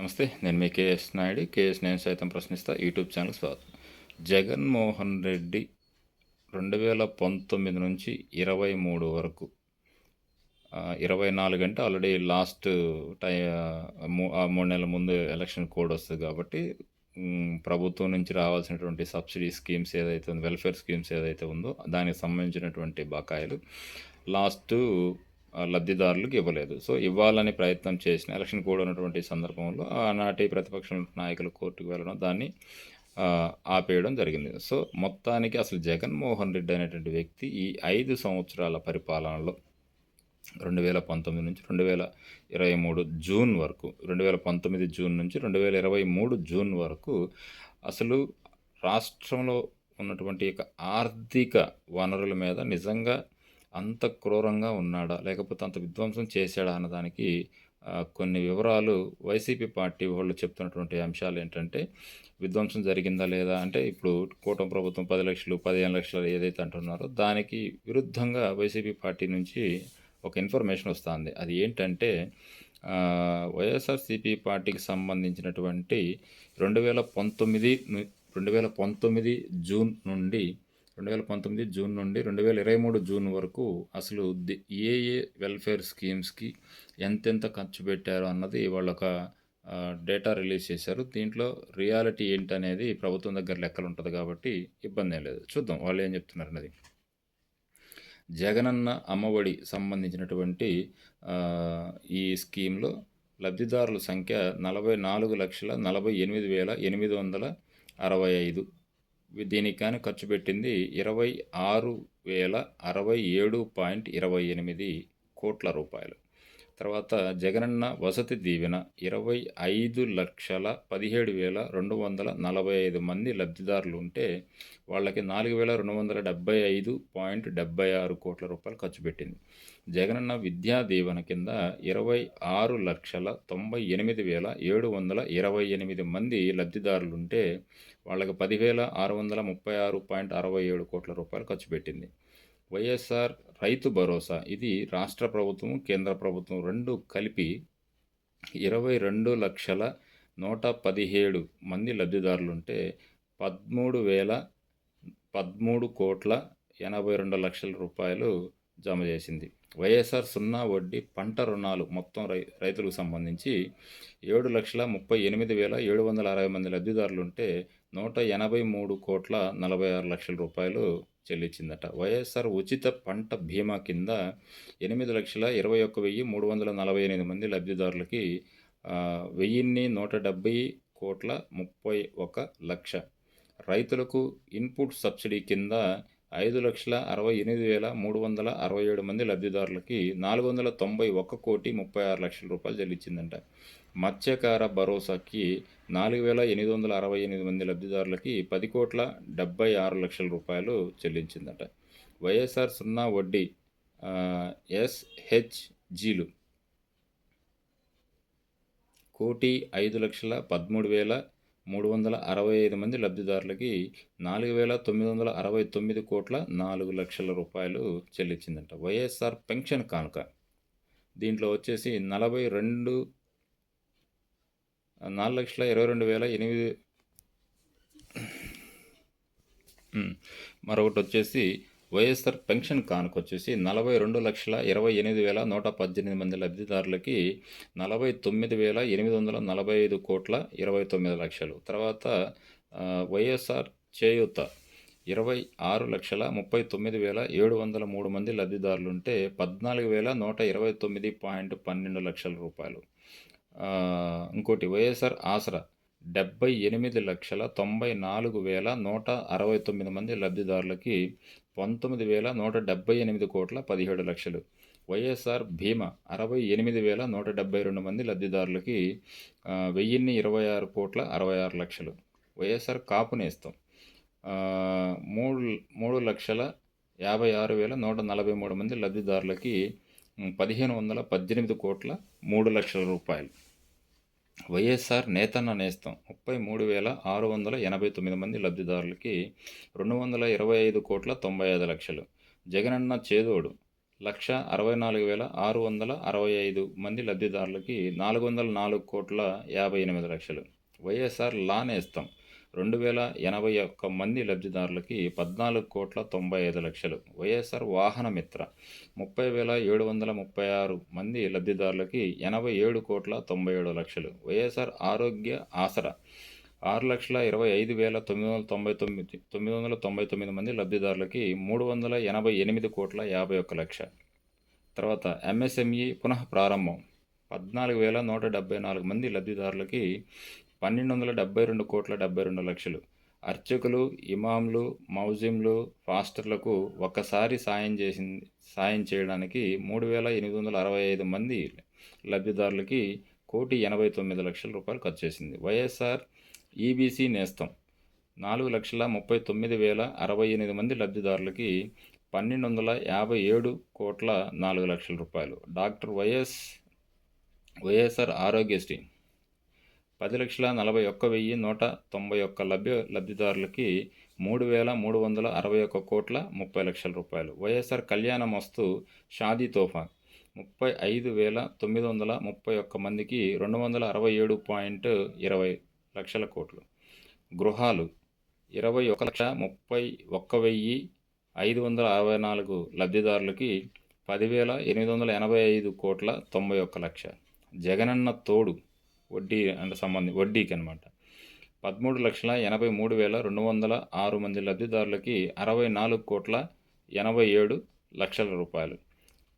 నమస్తే నేను మీ KS Naidu. KS నేను సైతం ప్రశ్నిస్తా. యూట్యూబ్ ఛానల్ స్వాగతం. జగన్మోహన్ రెడ్డి రెండు వేల పంతొమ్మిది నుంచి ఇరవై మూడు వరకు ఇరవై నాలుగు అంటే ఆల్రెడీ లాస్ట్ టై మూ- ఆ మూడు నెలల ముందు ఎలక్షన్ కోడ్ వస్తుంది కాబట్టి ప్రభుత్వం నుంచి రావాల్సినటువంటి సబ్సిడీ స్కీమ్స్ ఏదైతే ఉందో వెల్ఫేర్ స్కీమ్స్ ఏదైతే ఉందో దానికి సంబంధించినటువంటి బకాయిలు. లాస్ట్ లబ్ధిదారులకు ఇవ్వలేదు. సో ఇవ్వాలని ప్రయత్నం చేసిన ఎలక్షన్ కోడ్ ఉన్నటువంటి సందర్భంలో ఆనాటి ప్రతిపక్ష నాయకులు కోర్టుకు వెళ్ళడం దాన్ని ఆపేయడం జరిగింది. సో మొత్తానికి అసలు జగన్మోహన్ రెడ్డి అనేటువంటి వ్యక్తి ఈ ఐదు సంవత్సరాల పరిపాలనలో రెండు వేల పంతొమ్మిది నుంచి రెండు వేల ఇరవై మూడు జూన్ వరకు రెండు వేల పంతొమ్మిది జూన్ నుంచి రెండు వేల ఇరవై మూడు జూన్ వరకు అసలు రాష్ట్రంలో ఉన్నటువంటి యొక్క ఆర్థిక వనరుల మీద నిజంగా అంత క్రూరంగా ఉన్నాడా? లేకపోతే అంత విధ్వంసం చేశాడా అన్నదానికి కొన్ని వివరాలు వైసీపీ పార్టీ వాళ్ళు చెప్తున్నటువంటి అంశాలు ఏంటంటే విధ్వంసం జరిగిందా లేదా అంటే ఇప్పుడు కూటమి ప్రభుత్వం పది లక్షలు పదిహేను లక్షలు ఏదైతే అంటున్నారో దానికి విరుద్ధంగా వైసీపీ పార్టీ నుంచి ఒక ఇన్ఫర్మేషన్ వస్తుంది. అది ఏంటంటే వైఎస్ఆర్సీపీ పార్టీకి సంబంధించినటువంటి రెండు వేల పంతొమ్మిది ను- రెండు వేల పంతొమ్మిది జూన్ నుండి రెండు వేల పంతొమ్మిది జూన్ నుండి రెండు వేల ఇరవై మూడు జూన్ వరకు అసలు ఏ ఏ వెల్ఫేర్ స్కీమ్స్కి ఎంతెంత ఖర్చు పెట్టారు అన్నది వాళ్ళు ఒక డేటా రిలీజ్ చేశారు. దీంట్లో రియాలిటీ ఏంటనేది ప్రభుత్వం దగ్గర లెక్కలు ఉంటుంది కాబట్టి ఇబ్బంది ఏం లేదు. చూద్దాం వాళ్ళు ఏం చెప్తున్నారు అన్నది జగనన్న అమ్మఒడి సంబంధించినటువంటి ఈ స్కీమ్లో లబ్ధిదారుల సంఖ్య నలభై నాలుగు లక్షల నలభై ఎనిమిది వేల ఎనిమిది వందల అరవై ఐదు. దీనికి కానీ ఖర్చు పెట్టింది ఇరవై ఆరు వేల అరవై ఏడు పాయింట్ ఇరవై ఎనిమిది కోట్ల రూపాయలు. తర్వాత జగనన్న వసతి దీవెన ఇరవై ఐదు లక్షల పదిహేడు వేల రెండు వందల నలభై ఐదు మంది లబ్ధిదారులు ఉంటే వాళ్ళకి నాలుగు వేల రెండు వందల డెబ్బై ఐదు పాయింట్ డెబ్బై ఆరు కోట్ల రూపాయలు ఖర్చు పెట్టింది. జగనన్న విద్యా దీవెన కింద ఇరవై ఆరు లక్షల తొంభై ఎనిమిది వేల ఏడు వందల ఇరవై ఎనిమిది మంది లబ్ధిదారులు ఉంటే వాళ్ళకి పదివేల ఆరు వందల ముప్పై ఆరు పాయింట్ అరవై ఏడు కోట్ల రూపాయలు ఖర్చు పెట్టింది. వైఎస్ఆర్ రైతు భరోసా ఇది రాష్ట్ర ప్రభుత్వం కేంద్ర ప్రభుత్వం రెండు కలిపి ఇరవై రెండు లక్షల నూట పదిహేడు మంది లబ్ధిదారులుంటే పదమూడు వేల పదమూడు కోట్ల ఎనభై రెండు లక్షల రూపాయలు జమ చేసింది. వైఎస్ఆర్ సున్నా వడ్డీ పంట రుణాలు మొత్తం రై రైతులకు సంబంధించి ఏడు లక్షల ముప్పై ఎనిమిది వేల ఏడు వందల అరవై మంది లబ్ధిదారులు ఉంటే నూట ఎనభై మూడు కోట్ల నలభై ఆరు లక్షల రూపాయలు చెల్లించిందట. వైఎస్ఆర్ ఉచిత పంట బీమా కింద ఎనిమిది లక్షల ఇరవై ఒక్క వెయ్యి మూడు వందల నలభై ఎనిమిది మంది లబ్ధిదారులకి వెయ్యిన్ని నూట డెబ్బై కోట్ల ముప్పై ఒక లక్ష. రైతులకు ఇన్పుట్ సబ్సిడీ కింద ఐదు లక్షల అరవై ఎనిమిది వేల మూడు వందల అరవై ఏడు మంది లబ్ధిదారులకి నాలుగు వందల తొంభై ఒక్క కోటి ముప్పై ఆరు లక్షల రూపాయలు చెల్లించిందంట. మత్స్యకార భరోసాకి నాలుగు వేల ఎనిమిది వందల అరవై ఎనిమిది మంది లబ్ధిదారులకి పది కోట్ల డెబ్బై ఆరు లక్షల రూపాయలు చెల్లించిందట. వైఎస్ఆర్ సున్నా వడ్డీ ఎస్హెచ్జీలు కోటి ఐదు లక్షల పదమూడు వేల మూడు వందల అరవై ఐదు మంది లబ్ధిదారులకి నాలుగు వేల తొమ్మిది వందల అరవై తొమ్మిది కోట్ల నాలుగు లక్షల రూపాయలు చెల్లించిందంట. వైఎస్ఆర్ పెన్షన్ కానుక. దీంట్లో వచ్చేసి నలభై రెండు నాలుగు లక్షల ఇరవై రెండు వేల ఎనిమిది మరొకటి వచ్చేసి వైఎస్ఆర్ పెన్షన్ కానుక వచ్చేసి నలభై రెండు లక్షల ఇరవై ఎనిమిది వేల నూట పద్దెనిమిది మంది లబ్ధిదారులకి నలభై తొమ్మిది వేల ఎనిమిది వందల నలభై ఐదు కోట్ల ఇరవై తొమ్మిది లక్షలు. తర్వాత వైఎస్ఆర్ చేయూత ఇరవై ఆరు లక్షల ముప్పై తొమ్మిది వేల ఏడు వందల మూడు మంది లబ్ధిదారులు ఉంటే పద్నాలుగు వేల నూట ఇరవై తొమ్మిది పాయింట్ పన్నెండు లక్షల రూపాయలు. ఇంకోటి వైఎస్ఆర్ ఆసరా డెబ్బై ఎనిమిది లక్షల తొంభై నాలుగు వేల నూట అరవై తొమ్మిది మంది లబ్ధిదారులకి పంతొమ్మిది వేల నూట డెబ్బై ఎనిమిది కోట్ల పదిహేడు లక్షలు. వైఎస్ఆర్ భీమా అరవై ఎనిమిది వేల నూట డెబ్బై రెండు మంది లబ్ధిదారులకి వెయ్యిన్ని ఇరవై ఆరు కోట్ల అరవై ఆరు లక్షలు. వైఎస్ఆర్ కాపు నేస్తం. మూడు మూడు లక్షల యాభై ఆరు వేల నూట నలభై మూడు మంది లబ్ధిదారులకి పదిహేను వందల పద్దెనిమిది కోట్ల మూడు లక్షల రూపాయలు. వైఎస్ఆర్ నేతన్న నేస్తం. ముప్పై మూడు వేల ఆరు వందల ఎనభై తొమ్మిది మంది లబ్ధిదారులకి రెండు వందల ఇరవై ఐదు కోట్ల తొంభై ఐదు లక్షలు. జగనన్న చేదోడు. లక్ష అరవై నాలుగు వేల ఆరు వందల అరవై ఐదు మంది లబ్ధిదారులకి నాలుగు వందల నాలుగు కోట్ల యాభై ఎనిమిది లక్షలు. వైఎస్ఆర్ లా నేస్తం. రెండు వేల ఎనభై ఒక్క మంది లబ్ధిదారులకి పద్నాలుగు కోట్ల తొంభై ఐదు లక్షలు. వైఎస్ఆర్ వాహన మిత్ర. ముప్పై వేల ఏడు వందల ముప్పై ఆరు మంది లబ్ధిదారులకి ఎనభై ఏడు కోట్ల తొంభై ఏడు లక్షలు. వైఎస్ఆర్ ఆరోగ్య ఆసరా. ఆరు లక్షల ఇరవై ఐదు వేల తొమ్మిది వందల తొంభై తొమ్మిది తొమ్మిది వందల తొంభై తొమ్మిది మంది లబ్ధిదారులకి మూడు వందల ఎనభై ఎనిమిది కోట్ల యాభై ఒక్క లక్ష. తర్వాత ఎంఎస్ఎంఈ పునః ప్రారంభం పద్నాలుగు వేల నూట డెబ్బై నాలుగు మంది లబ్ధిదారులకి పన్నెండు వందల డెబ్బై రెండు కోట్ల డెబ్బై రెండు లక్షలు. అర్చకులు ఇమాంలు మౌజింలు ఫాస్టర్లకు ఒక్కసారి సాయం చేసింది సాయం చేయడానికి మూడు వేల ఎనిమిది వందల అరవై ఐదు మంది లబ్ధిదారులకి కోటి ఎనభై తొమ్మిది లక్షల రూపాయలు ఖర్చు చేసింది. వైఎస్ఆర్ ఈబీసీ నేస్తం. నాలుగు లక్షల ముప్పై తొమ్మిది వేల అరవై ఎనిమిది మంది లబ్ధిదారులకి పన్నెండు వందల యాభై ఏడు కోట్ల నాలుగు లక్షల రూపాయలు. Doctor YS YSR Aarogyasri. పది లక్షల నలభై ఒక్క వెయ్యి నూట తొంభై ఒక్క లభ్య లబ్ధిదారులకి మూడు వేల మూడు వందల అరవై ఒక్క కోట్ల ముప్పై లక్షల రూపాయలు. వైఎస్ఆర్ కళ్యాణ మస్తు షాదీ తోఫా ముప్పై ఐదు వేల తొమ్మిది వందల ముప్పై ఒక్క మందికి రెండు వందల అరవై ఏడు పాయింట్ ఇరవై లక్షల కోట్లు. గృహాలు ఇరవై ఒక లక్ష ముప్పై ఒక్క వెయ్యి ఐదు వందల అరవై నాలుగు లబ్ధిదారులకి పదివేల ఎనిమిది వందల ఎనభై ఐదు కోట్ల తొంభై ఒక్క లక్ష. జగనన్న తోడు వడ్డీ అంటే సంబంధి వడ్డీకి అనమాట పదమూడు లక్షల ఎనభై మూడు వేల రెండు వందల ఆరు మంది లబ్ధిదారులకి అరవై నాలుగు కోట్ల ఎనభై ఏడు లక్షల రూపాయలు.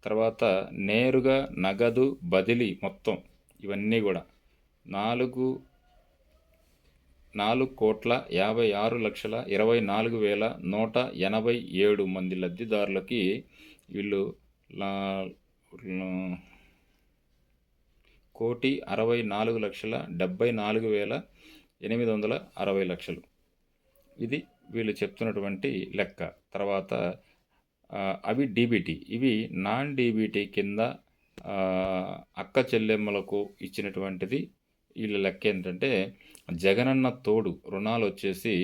తర్వాత నేరుగా నగదు బదిలీ మొత్తం ఇవన్నీ కూడా నాలుగు నాలుగు కోట్ల యాభై ఆరు లక్షల ఇరవై నాలుగు వేల నూట ఎనభై ఏడు మంది లబ్ధిదారులకి వీళ్ళు కోటి అరవై నాలుగు లక్షల డెబ్బై నాలుగు వేల ఎనిమిది వందల అరవై లక్షలు. ఇది వీళ్ళు చెప్తున్నటువంటి లెక్క. తర్వాత అవి డీబీటీ ఇవి నాన్ డీబీటీ కింద అక్క చెల్లెమ్మలకు ఇచ్చినటువంటిది. వీళ్ళ లెక్క ఏంటంటే జగనన్న తోడు రుణాలు వచ్చేసి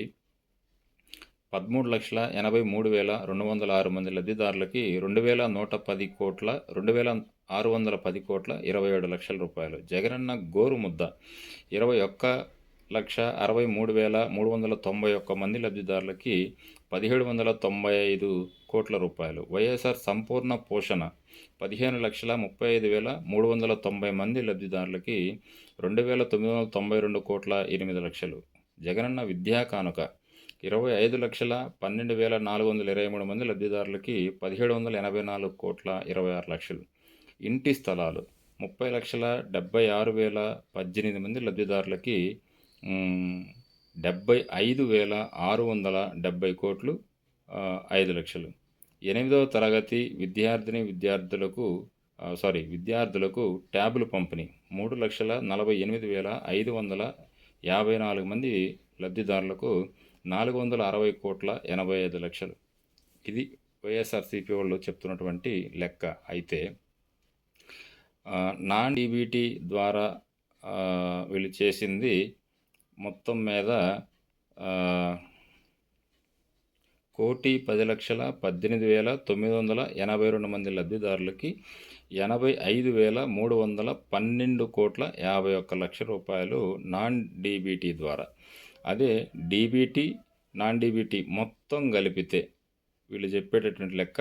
పదమూడు లక్షల ఎనభై మూడు వేల రెండు వందల ఆరు మంది లబ్ధిదారులకి రెండు వేల నూట పది కోట్ల రెండు వేల ఆరు వందల పది కోట్ల ఇరవై ఏడు లక్షల రూపాయలు. జగనన్న గోరు ముద్ద ఇరవై ఒక్క లక్ష అరవై మూడు వేల మూడు వందల తొంభై ఒక్క మంది లబ్ధిదారులకి పదిహేడు వందల తొంభై ఐదు కోట్ల రూపాయలు. వైఎస్ఆర్ సంపూర్ణ పోషణ. పదిహేను లక్షల ముప్పై ఐదు వేల మూడు వందల తొంభై మంది లబ్ధిదారులకి రెండు వేల తొమ్మిది వందల తొంభై రెండు కోట్ల ఎనిమిది లక్షలు. జగనన్న విద్యా కానుక. ఇరవై ఐదు లక్షల పన్నెండు వేల నాలుగు వందల ఇరవై మూడు మంది లబ్ధిదారులకి పదిహేడు వందల ఎనభై నాలుగు కోట్ల ఇరవై ఆరు లక్షలు. ఇంటి స్థలాలు ముప్పై లక్షల డెబ్బై ఆరు వేల పద్దెనిమిది మంది లబ్ధిదారులకి డెబ్బై ఐదు వేల ఆరు వందల డెబ్బై కోట్లు ఐదు లక్షలు. ఎనిమిదవ తరగతి విద్యార్థిని విద్యార్థులకు సారీ విద్యార్థులకు ట్యాబులు పంపిణీ. మూడు లక్షల నలభై ఎనిమిది వేల ఐదు వందల యాభై నాలుగు మంది లబ్ధిదారులకు నాలుగు వందల అరవై కోట్ల ఎనభై ఐదు లక్షలు. ఇది వైఎస్ఆర్సీపీ వాళ్ళు చెప్తున్నటువంటి లెక్క. అయితే నాన్ డీబీటీ ద్వారా వీళ్ళు చేసింది మొత్తం మీద కోటి పది లక్షల పద్దెనిమిది వేల తొమ్మిది వందల ఎనభై రెండు మంది లబ్ధిదారులకి ఎనభై ఐదు వేల మూడు వందల పన్నెండు కోట్ల యాభై ఒక్క లక్ష రూపాయలు నాన్ డీబీటీ ద్వారా. అదే డీబీటీ నాన్ డీబీటీ మొత్తం కలిపితే వీళ్ళు చెప్పేటటువంటి లెక్క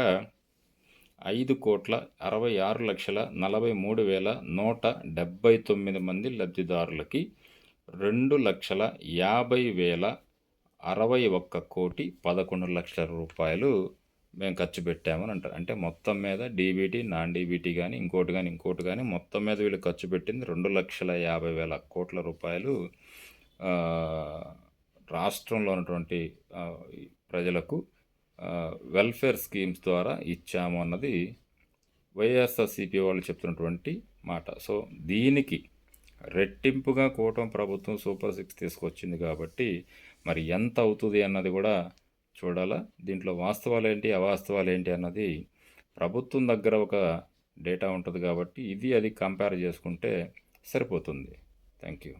ఐదు కోట్ల అరవై ఆరు లక్షల నలభై మూడు వేల నూట డెబ్బై తొమ్మిది మంది లబ్ధిదారులకి రెండు లక్షల యాభై వేల అరవై ఒక్క కోటి పదకొండు లక్షల రూపాయలు మేము ఖర్చు పెట్టామని అంటారు. అంటే మొత్తం మీద డీబీటీ నాన్ డీబీటీ కానీ ఇంకోటి కానీ ఇంకోటి కానీ మొత్తం మీద వీళ్ళు ఖర్చు పెట్టింది రెండు లక్షల యాభై వేల కోట్ల రూపాయలు రాష్ట్రంలో ఉన్నటువంటి ప్రజలకు వెల్ఫేర్ స్కీమ్స్ ద్వారా ఇచ్చాము అన్నది వైఎస్ఆర్సీపీ వాళ్ళు చెప్తున్నటువంటి మాట. సో దీనికి రెట్టింపుగా కూటమి ప్రభుత్వం సూపర్ సిక్స్ తీసుకొచ్చింది కాబట్టి మరి ఎంత అవుతుంది అన్నది కూడా చూడాలా? దీంట్లో వాస్తవాలు ఏంటి అవాస్తవాలు ఏంటి అన్నది ప్రభుత్వం దగ్గర ఒక డేటా ఉంటుంది కాబట్టి ఇది అది కంపేర్ చేసుకుంటే సరిపోతుంది. Thank you